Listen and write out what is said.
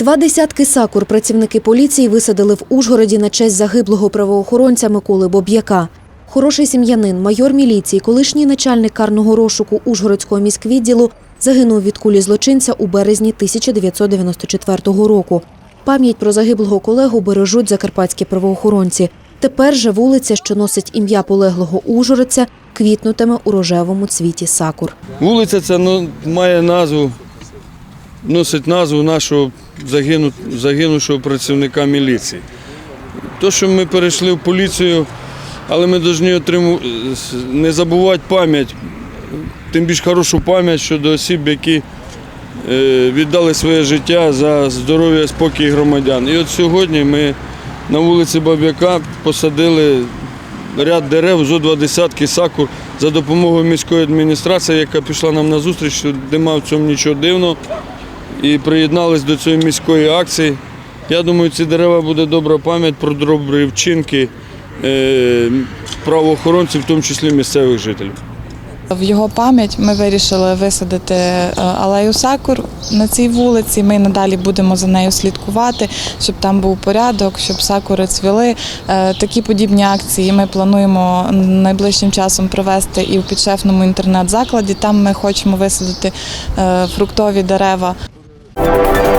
Два десятки сакур працівники поліції висадили в Ужгороді на честь загиблого правоохоронця Миколи Боб'яка. Хороший сім'янин, майор міліції, колишній начальник карного розшуку Ужгородського міськвідділу загинув від кулі злочинця у березні 1994 року. Пам'ять про загиблого колегу бережуть закарпатські правоохоронці. Тепер же вулиця, що носить ім'я полеглого ужгородця, квітнутиме у рожевому цвіті сакур. Вулиця ця ну, має назву, носить назву нашого загинувшого працівника міліції. То, що ми перейшли в поліцію, але ми повинні не забувати пам'ять, тим більш хорошу пам'ять щодо осіб, які е, віддали своє життя за здоров'я спокій громадян. І от сьогодні ми на вулиці Баб'яка посадили ряд дерев, зо два десятки сакур за допомогою міської адміністрації, яка пішла нам на зустріч, що нема в цьому нічого дивного. І приєдналися до цієї міської акції. Я думаю, ці дерева буде добра пам'ять про добрі вчинки е, правоохоронців, в тому числі місцевих жителів. В його пам'ять ми вирішили висадити е, алею сакур на цій вулиці. Ми надалі будемо за нею слідкувати, щоб там був порядок, щоб сакури цвіли. Е, Такі подібні акції ми плануємо найближчим часом провести і в підшефному інтернет-закладі. Там ми хочемо висадити фруктові дерева.